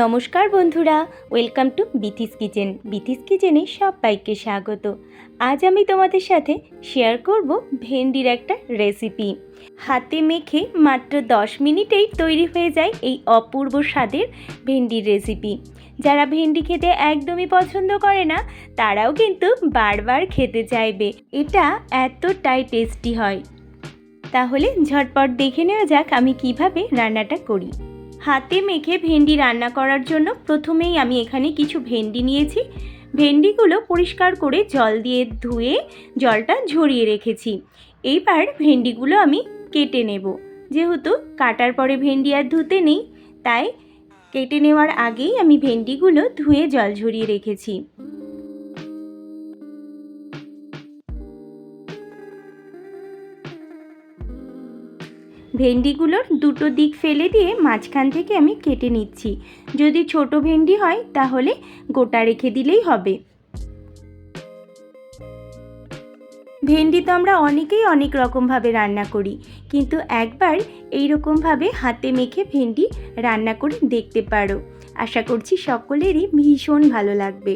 নমস্কার বন্ধুরা welcome to Bithi's kitchen Bithi's কিচেনে সবাইকে স্বাগত। আজ আমি তোমাদের সাথে শেয়ার করব ভেন্ডির একটা রেসিপি হাতে মেখে মাত্র দশ মিনিটেই তৈরি হয়ে যায় এই অপূর্ব স্বাদের ভেন্ডির রেসিপি যারা ভেন্ডি খেতে একদমই পছন্দ করে না, তারাও কিন্তু বারবার খেতে চাইবে। এটা এতটাই টেস্টি হয়। তাহলে ঝটপট দেখে নেওয়া যাক আমি কীভাবে রান্নাটা করি। হাতে মেখে ভেন্ডি রান্না করার জন্য প্রথমেই আমি এখানে কিছু ভেন্ডি নিয়েছি। ভেন্ডিগুলো পরিষ্কার করে জল দিয়ে ধুয়ে জলটা ঝরিয়ে রেখেছি। এইবার ভেন্ডিগুলো আমি কেটে নেব। যেহেতু কাটার পরে ভেন্ডি আর ধুতে নেই, তাই কেটে নেওয়ার আগেই আমি ভেন্ডিগুলো ধুয়ে জল ঝরিয়ে রেখেছি। ভেন্ডিগুলোর দুটো দিক ফেলে দিয়ে মাঝখান থেকে আমি কেটে নিচ্ছি। যদি ছোট ভেন্ডি হয়, তাহলে গোটা রেখে দিলেই হবে। ভেন্ডি তো আমরা অনেকেই অনেক রকমভাবে রান্না করি, কিন্তু একবার এই রকমভাবে হাতে মেখে ভেন্ডি রান্না করে দেখতে পারো। আশা করছি সকলেরই ভীষণ ভালো লাগবে।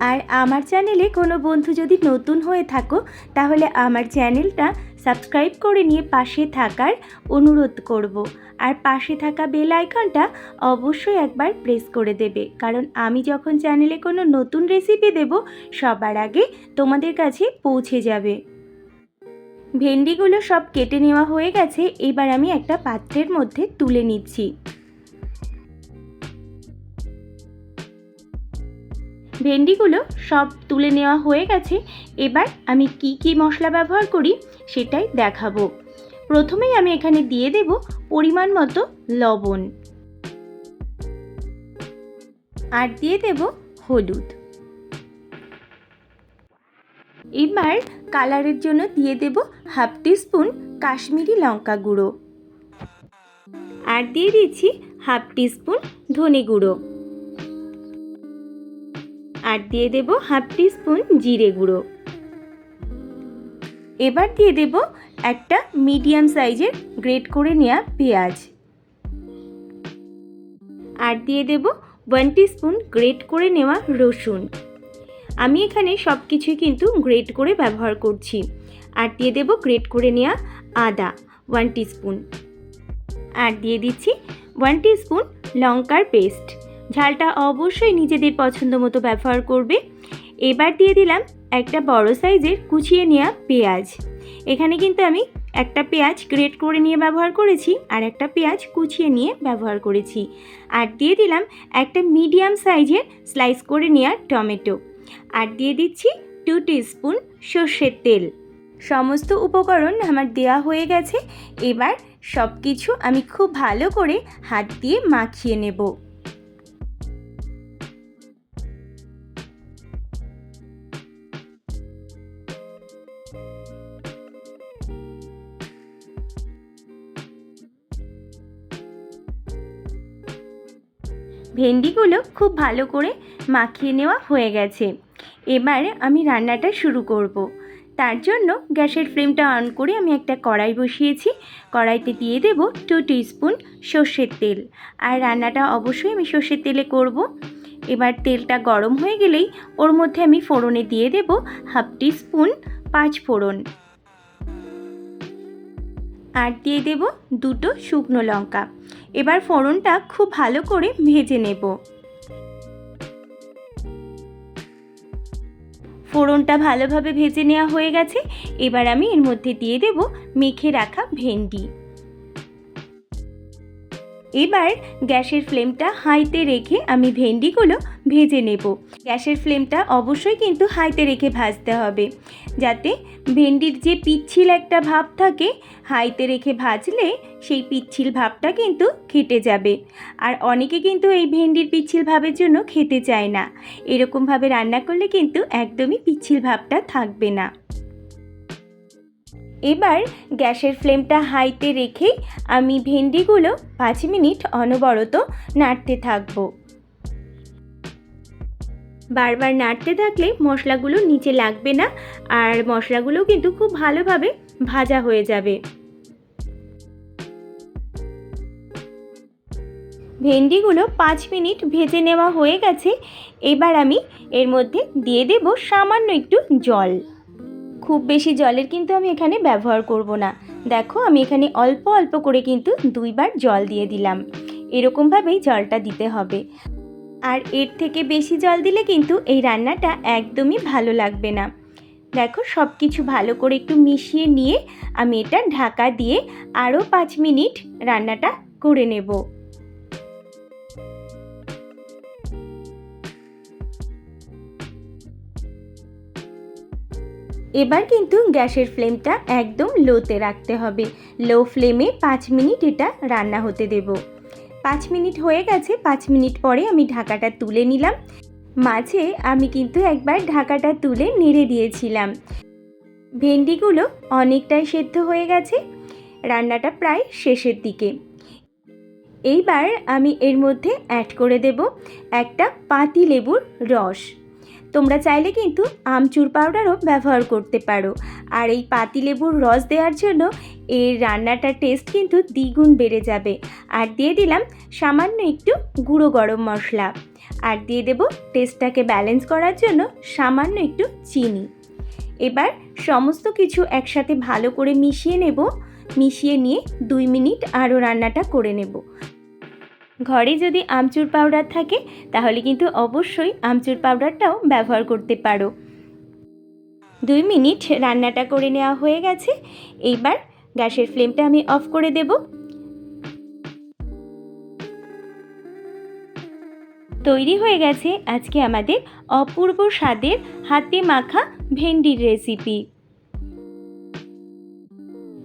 আর আমার চ্যানেলে কোনো বন্ধু যদি নতুন হয়ে থাকো, তাহলে আমার চ্যানেলটা সাবস্ক্রাইব করে নিয়ে পাশে থাকার অনুরোধ করব। আর পাশে থাকা বেল আইকনটা অবশ্যই একবার প্রেস করে দেবে। কারণ আমি যখন চ্যানেলে কোনো নতুন রেসিপি দেব, সবার আগে তোমাদের কাছে পৌঁছে যাবে। ভেন্ডিগুলো সব কেটে নেওয়া হয়ে গেছে, এবার আমি একটা পাত্রের মধ্যে তুলে নিচ্ছি। ভেন্ডিগুলো সব তুলে নেওয়া হয়ে গেছে, এবার আমি কি কি মশলা ব্যবহার করি সেটাই দেখাবো। প্রথমেই আমি এখানে দিয়ে দেব পরিমাণ মতো লবণ। আর দিয়ে দেব হলুদ। এবার কালারের জন্য দিয়ে দেব হাফ টিস্পুন কাশ্মীরি লঙ্কা গুঁড়ো। আর দিয়ে দিচ্ছি হাফ টিস্পুন ধনে গুঁড়ো। আর দিয়ে দেব হাফ টিস্পুন জিরে গুঁড়ো। এবার দিয়ে দেব একটা মিডিয়াম সাইজের গ্রেট করে নেওয়া পেঁয়াজ। আর দিয়ে দেব ওয়ান টিস্পুন গ্রেট করে নেওয়া রসুন। আমি এখানে সব কিছুই কিন্তু গ্রেট করে ব্যবহার করছি। আর দিয়ে দেব গ্রেট করে নেওয়া আদা ওয়ান টিস্পুন আর দিয়ে দিচ্ছি ওয়ান টিস্পুন লঙ্কার পেস্ট। ঝালটা অবশ্যই নিজেদের পছন্দ মতো ব্যবহার করবে। এবার দিয়ে দিলাম একটা বড় সাইজের কুচিয়ে নেওয়া পেঁয়াজ। এখানে কিন্তু আমি একটা পেঁয়াজ গ্রেট করে নিয়ে ব্যবহার করেছি আর একটা পেঁয়াজ কুচিয়ে নিয়ে ব্যবহার করেছি। আর দিয়ে দিলাম একটা মিডিয়াম সাইজের স্লাইস করে নেওয়া টমেটো। আর দিয়ে দিচ্ছি টু স্পুন সর্ষের তেল। সমস্ত উপকরণ আমার দেওয়া হয়ে গেছে। এবার সব কিছু আমি খুব ভালো করে হাত দিয়ে মাখিয়ে নেব। ভেন্ডিগুলো খুব ভালো করে মাখিয়ে নেওয়া হয়ে গেছে এবার আমি রান্নাটা শুরু করব। তার জন্য গ্যাসের ফ্লেমটা অন করে আমি একটা কড়াই বসিয়েছি কড়াইতে দিয়ে দেব টু স্পুন সর্ষের তেল আর রান্নাটা অবশ্যই আমি সর্ষের তেলে করব। এবার তেলটা গরম হয়ে গেলেই ওর মধ্যে আমি ফোড়নে দিয়ে দেব হাফ স্পুন পাঁচ ফোড়ন আর দিয়ে দেব দুটো শুকনো লঙ্কা। এবার ফোড়নটা খুব ভালো করে ভেজে নেব। ফোড়নটা ভালোভাবে ভেজে নেওয়া হয়ে গেছে। এবার আমি এর মধ্যে দিয়ে দেব মেখে রাখা ভেন্ডি। এবার গ্যাসের ফ্লেমটা হাইতে রেখে আমি ভেন্ডিগুলো ভেজে নেব। গ্যাসের ফ্লেমটা অবশ্যই কিন্তু হাইতে রেখে ভাজতে হবে। যাতে ভেন্ডির যে পিচ্ছিল একটা ভাব থাকে, হাইতে রেখে ভাজলে সেই পিচ্ছিল ভাবটা কিন্তু কেটে যাবে। আর অনেকে কিন্তু এই ভেন্ডির পিচ্ছিল ভাবের জন্য খেতে চায় না। এরকমভাবে রান্না করলে কিন্তু একদমই পিচ্ছিল ভাবটা থাকবে না। এবার গ্যাসের ফ্লেমটা হাইতে রেখেই আমি ভেন্ডিগুলো পাঁচ মিনিট অনবরত নাড়তে থাকব। বারবার নাড়তে থাকলে মশলাগুলো নিচে লাগবে না আর মশলাগুলো কিন্তু খুব ভালোভাবে ভাজা হয়ে যাবে। ভেন্ডিগুলো পাঁচ মিনিট ভেজে নেওয়া হয়ে গেছে। এবার আমি এর মধ্যে দিয়ে দেব সামান্য একটু জল। খুব বেশি জলের কিন্তু আমি এখানে ব্যবহার করব না। দেখো, আমি এখানে অল্প অল্প করে কিন্তু দুইবার জল দিয়ে দিলাম। এরকমভাবেই জলটা দিতে হবে। আর এর থেকে বেশি জল দিলে কিন্তু এই রান্নাটা একদমই ভালো লাগবে না। দেখো সব কিছু ভালো করে একটু মিশিয়ে নিয়ে আমি এটা ঢাকা দিয়ে আরও পাঁচ মিনিট রান্নাটা করে নেব। এবার কিন্তু গ্যাসের ফ্লেমটা একদম লোতে রাখতে হবে। লো ফ্লেমে পাঁচ মিনিট এটা রান্না হতে দেব। পাঁচ মিনিট হয়ে গেছে, পাঁচ মিনিট পরে আমি ঢাকাটা তুলে নিলাম। মাঝে আমি কিন্তু একবার ঢাকাটা তুলে নেড়ে দিয়েছিলাম। ভেন্ডিগুলো অনেকটাই সেদ্ধ হয়ে গেছে, রান্নাটা প্রায় শেষের দিকে। এইবার আমি এর মধ্যে অ্যাড করে দেব একটা পাতি লেবুর রস। তোমরা চাইলে কিন্তু আমচুর পাউডারও ব্যবহার করতে পারো। আর এই পাতিলেবুর রস দেওয়ার জন্য এর রান্নাটার টেস্ট কিন্তু দ্বিগুণ বেড়ে যাবে। আর দিয়ে দিলাম সামান্য একটু গুঁড়ো গরম মশলা। আর দিয়ে দেব টেস্টটাকে ব্যালেন্স করার জন্য সামান্য একটু চিনি। এবার সমস্ত কিছু একসাথে ভালো করে মিশিয়ে নেব। মিশিয়ে নিয়ে দুই মিনিট আরও রান্নাটা করে নেব। ঘরে যদি আমচুর পাউডার থাকে, তাহলে কিন্তু অবশ্যই আমচুর পাউডারটাও ব্যবহার করতে পারো। দুই মিনিট রান্নাটা করে নেওয়া হয়ে গেছে। এইবার গ্যাসের ফ্লেমটা আমি অফ করে দেব। তৈরি হয়ে গেছে আজকে আমাদের অপূর্ব স্বাদের হাতে মাখা ভেন্ডির রেসিপি।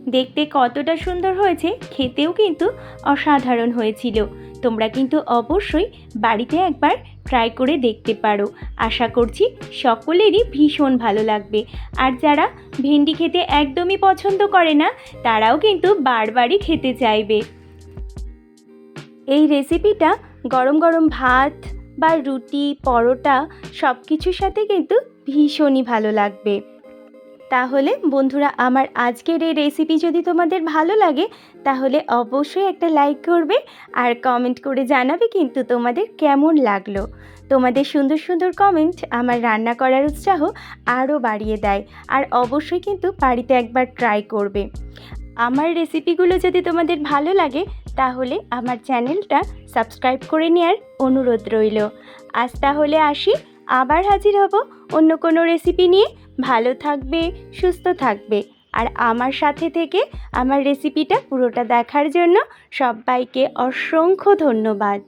দেখতে কতটা সুন্দর হয়েছে, খেতেও কিন্তু অসাধারণ হয়েছিল। তোমরা কিন্তু অবশ্যই বাড়িতে একবার ট্রাই করে দেখতে পারো। আশা করছি সকলেরই ভীষণ ভালো লাগবে। আর যারা ভেন্ডি খেতে একদমই পছন্দ করে না, তারাও কিন্তু বারবারই খেতে চাইবে। এই রেসিপিটা গরম গরম ভাত বা রুটি, পরোটা সব কিছুর সাথে কিন্তু ভীষণই ভালো লাগবে। তাহলে বন্ধুরা আমার আজকের এই রেসিপি যদি তোমাদের ভালো লাগে, তাহলে অবশ্যই একটা লাইক করবে আর কমেন্ট করে জানাবে কিন্তু তোমাদের কেমন লাগল। তোমাদের সুন্দর সুন্দর কমেন্ট আমার রান্না করার উৎসাহ আরও বাড়িয়ে দেয় আর অবশ্যই কিন্তু বাড়িতে একবার ট্রাই করবে। আমার রেসিপিগুলো যদি তোমাদের ভালো লাগে, তাহলে আমার চ্যানেলটা সাবস্ক্রাইব করে নেওয়ার অনুরোধ রইল। আজ তাহলে আসি, আবার হাজির হব অন্য কোনো রেসিপি নিয়ে। ভালো থাকবে, সুস্থ থাকবে। আর আমার সাথে থেকে আমার রেসিপিটা পুরোটা দেখার জন্য সবাইকে অসংখ্য ধন্যবাদ।